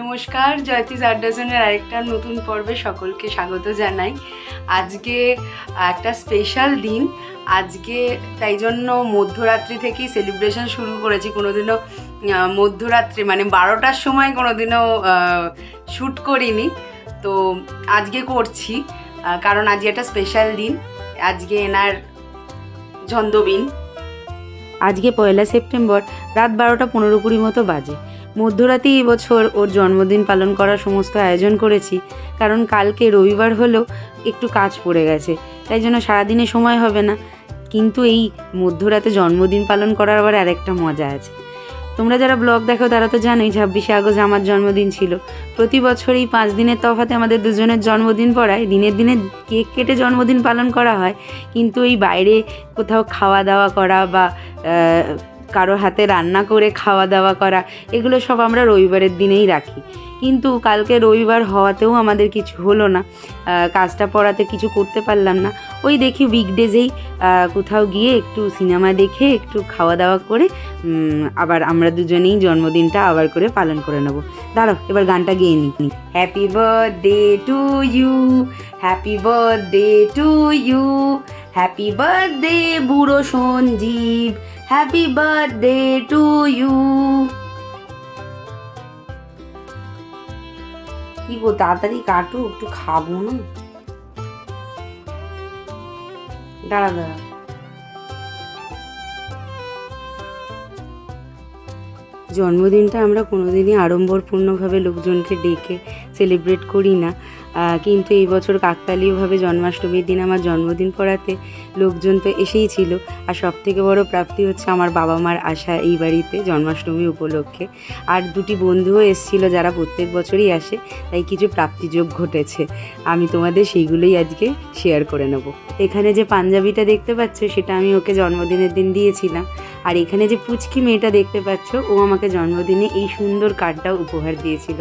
নমস্কার জয়তিস আট ডজনের আরেকটা নতুন পর্বে সকলকে স্বাগত জানাই। আজকে একটা স্পেশাল দিন। আজকে তাই জন্য মধ্যরাত্রি থেকেই সেলিব্রেশন শুরু করেছি। কোনোদিনও মধ্যরাত্রি মানে বারোটার সময় কোনোদিনও শ্যুট করিনি। তো আজকে করছি কারণ আজকে একটা স্পেশাল দিন। আজকে এনার জন্দবিন আজকে পয়লা সেপ্টেম্বর, রাত বারোটা পনেরো কুড়ি মতো বাজে। মধ্যরাতেই এবছর ওর জন্মদিন পালন করার সমস্ত আয়োজন করেছি, কারণ কালকে রবিবার হলেও একটু কাজ পড়ে গেছে, তাই জন্য সারাদিনে সময় হবে না। কিন্তু এই মধ্যরাতে জন্মদিন পালন করার আবার আরেকটা মজা আছে। তোমরা যারা ব্লগ দেখো তারা তো জানোই ছাব্বিশে আগস্ট আমার জন্মদিন ছিল। প্রতি বছর এই পাঁচ দিনের তফাতে আমাদের দুজনের জন্মদিন পড়ায়, দিনের দিনে কেক কেটে জন্মদিন পালন করা হয়। কিন্তু এই বাইরে কোথাও খাওয়া দাওয়া করা বা কারও হাতে রান্না করে খাওয়া দাওয়া করা, এগুলো সব আমরা রবিবারের দিনেই রাখি। কিন্তু কালকে রবিবার হওয়াতেও আমাদের কিছু হলো না কাজটা পড়াতে কিছু করতে পারলাম না। ওই দেখি উইকডেজেই কোথাও গিয়ে একটু সিনেমা দেখে, একটু খাওয়া দাওয়া করে আবার আমরা দুজনেই জন্মদিনটা আবার করে পালন করে নেব। দাঁড়াও, এবার গানটা গেয়ে নিই happy birthday to you happy birthday to you happy birthday বুড়ো Sanjeev happy birthday to you কি গো, তাড়াতাড়ি কাটো, একটু খাব না? দাঁড়া দাঁড়া। জন্মদিনটা আমরা কোনোদিনই আড়ম্বরপূর্ণভাবে লোকজনকে ডেকে সেলিব্রেট করি না। কিন্তু এই বছর কাকতালীয়ভাবে জন্মাষ্টমীর দিন আমার জন্মদিন পড়াতে লোকজন তো এসেই ছিল। আর সব থেকে বড় প্রাপ্তি হচ্ছে আমার বাবা মার আশা এই বাড়িতে জন্মাষ্টমী উপলক্ষে। আর দুটি বন্ধুও এসেছিল যারা প্রত্যেক বছরই আসে, তাই কিছু প্রাপ্তিযোগ ঘটেছে। আমি তোমাদের সেইগুলোই আজকে শেয়ার করে নেব। এখানে যে পাঞ্জাবিটা দেখতে পাচ্ছ, সেটা আমি ওকে জন্মদিনের দিন দিয়েছিলাম। আর এখানে যে পুচকি মেয়েটা দেখতে পাচ্ছ, ও আমাকে জন্মদিনে এই সুন্দর কার্ডটা উপহার দিয়েছিল।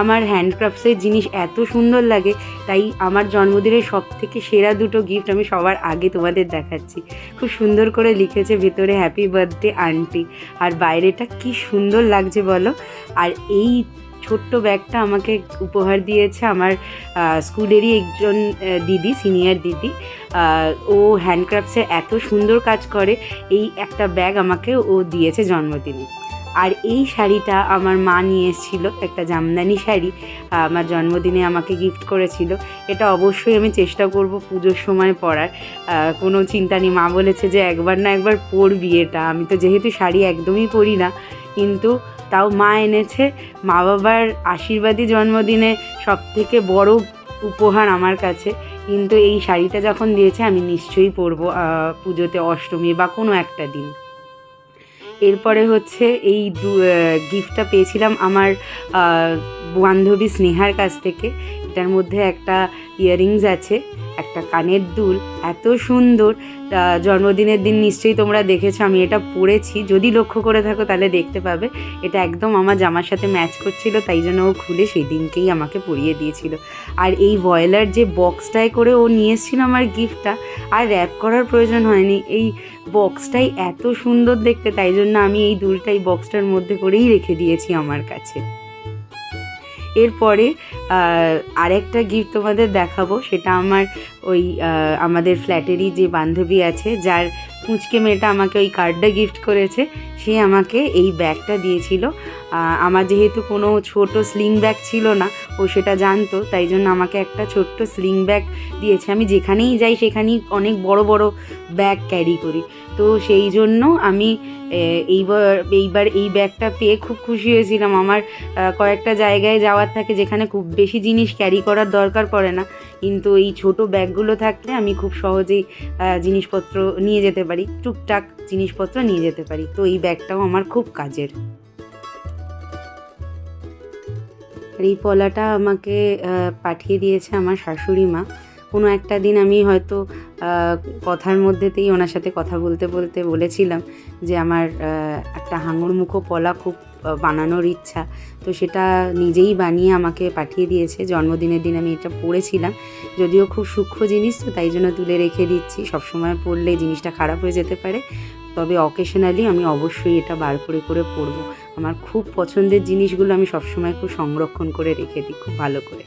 আমার হ্যান্ডক্রাফটসের জিনিস এত সুন্দর লাগে, তাই আমার জন্মদিনের সব থেকে সেরা দুটো গিফট আমি সবার আগে তোমাদের দেখাচ্ছি। খুব সুন্দর করে লিখেছে ভেতরে হ্যাপি বার্থডে আন্টি আর বাইরেটা কি সুন্দর লাগছে বলো? আর এই ছোট্ট ব্যাগটা আমাকে উপহার দিয়েছে আমার স্কুলেরই একজন দিদি, সিনিয়র দিদি। ও হ্যান্ডক্রাফটসে এত সুন্দর কাজ করে, এই একটা ব্যাগ আমাকে ও দিয়েছে জন্মদিনে। আর এই শাড়িটা আমার মা নিয়ে এসেছিল একটা জামদানি শাড়ি আমার জন্মদিনে আমাকে গিফট করেছিল। এটা অবশ্যই আমি চেষ্টা করব পুজোর সময় পরার। কোনো চিন্তা নেই, মা বলেছে যে একবার না একবার পরবি এটা। আমি তো যেহেতু শাড়ি একদমই পরি না, কিন্তু তাও মা এনেছে। মা বাবার আশীর্বাদী জন্মদিনে সব থেকে বড় উপহার আমার কাছে। কিন্তু এই শাড়িটা যখন দিয়েছে, আমি নিশ্চয়ই পরবো পুজোতে অষ্টমী বা কোনো একটা দিন। এরপরে হচ্ছে এই দু গিফটটা পেয়েছিলাম আমার বান্ধবী স্নেহার কাছ থেকে। এটার মধ্যে একটা ইয়াররিংস আছে। একটা কানের দুল, এত সুন্দর। জন্মদিনের দিন নিশ্চয়ই তোমরা দেখেছ, আমি এটা পরেছি। যদি লক্ষ্য করে থাকো তাহলে দেখতে পাবে, এটা একদম আমার জামার সাথে ম্যাচ করছিল, তাই জন্য ও খুলে সেই দিনকেই আমাকে পরিয়ে দিয়েছিল। আর এই ভয়েলার যে বক্সটায় করে ও নিয়ে এসেছিল আমার গিফটটা, আর র্যাপ করার প্রয়োজন হয়নি। এই বক্সটাই এত সুন্দর দেখতে, তাই জন্য আমি এই দুলটা এই বক্সটার মধ্যে করেই রেখে দিয়েছি আমার কাছে। এরপরে আরেকটা গিফট তোমাদের দেখাবো সেটা আমার ওই আমাদের ফ্ল্যাটেরই যে বান্ধবী আছে যার পুচকে মেয়েটা আমাকে ওই কার্ডটা গিফট করেছে। সে আমাকে এই ব্যাগটা দিয়েছিল। আমার যেহেতু কোনো ছোট স্লিং ব্যাগ ছিল না, ও সেটা জানতো, তাই জন্য আমাকে একটা ছোট্ট স্লিং ব্যাগ দিয়েছে। আমি যেখানেই যাই সেখানেই অনেক বড় বড় ব্যাগ ক্যারি করি। তো সেই জন্য আমি এইবার এইবার এই ব্যাগটা পেয়ে খুব খুশি হয়েছিলাম। আমার কয়েকটা জায়গায় যাওয়ার থাকে যেখানে খুব বেশি জিনিস ক্যারি করার দরকার পড়ে না। কিন্তু এই ছোট ব্যাগগুলো থাকলে আমি খুব সহজেই জিনিসপত্র নিয়ে যেতে পারি। টুকটাক জিনিসপত্র নিয়ে যেতে পারি। তো এই ব্যাগটাও আমার খুব কাজের। আর এই পলাটা আমাকে পাঠিয়ে দিয়েছে আমার শাশুড়ি মা। কোনো একটা দিন আমি হয়তো কথার মধ্যেতেই ওনার সাথে কথা বলতে বলতে বলেছিলাম যে আমার একটা হাঙর মুখো পলা খুব বানানোর ইচ্ছা। তো সেটা নিজেই বানিয়ে আমাকে পাঠিয়ে দিয়েছে। জন্মদিনের দিন আমি এটা পড়েছিলাম। যদিও খুব সূক্ষ্ম জিনিস তো, তাই জন্য তুলে রেখে দিচ্ছি। সবসময় পড়লে জিনিসটা খারাপ হয়ে যেতে পারে। তবে অকেশনালি আমি অবশ্যই এটা বার করে করে পরবো আমার খুব পছন্দের জিনিসগুলো আমি সবসময় খুব সংরক্ষণ করে রেখে দিই, খুব ভালো করে।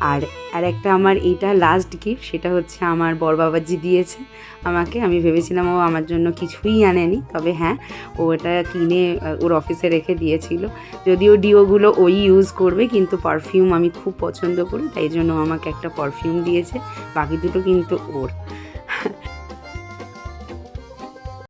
আর আর একটা আমার এইটা লাস্ট গিফট সেটা হচ্ছে আমার বড় বাবাজি দিয়েছে আমাকে। আমি ভেবেছিলাম ও আমার জন্য কিছুই আনেনি, তবে হ্যাঁ ও এটা কিনে ওর অফিসে রেখে দিয়েছিল। যদিও ডিওগুলো ওই ইউজ করবে, কিন্তু পারফিউম আমি খুব পছন্দ করি, তাই জন্য আমাকে একটা পারফিউম দিয়েছে। বাকি দুটো কিন্তু ওর।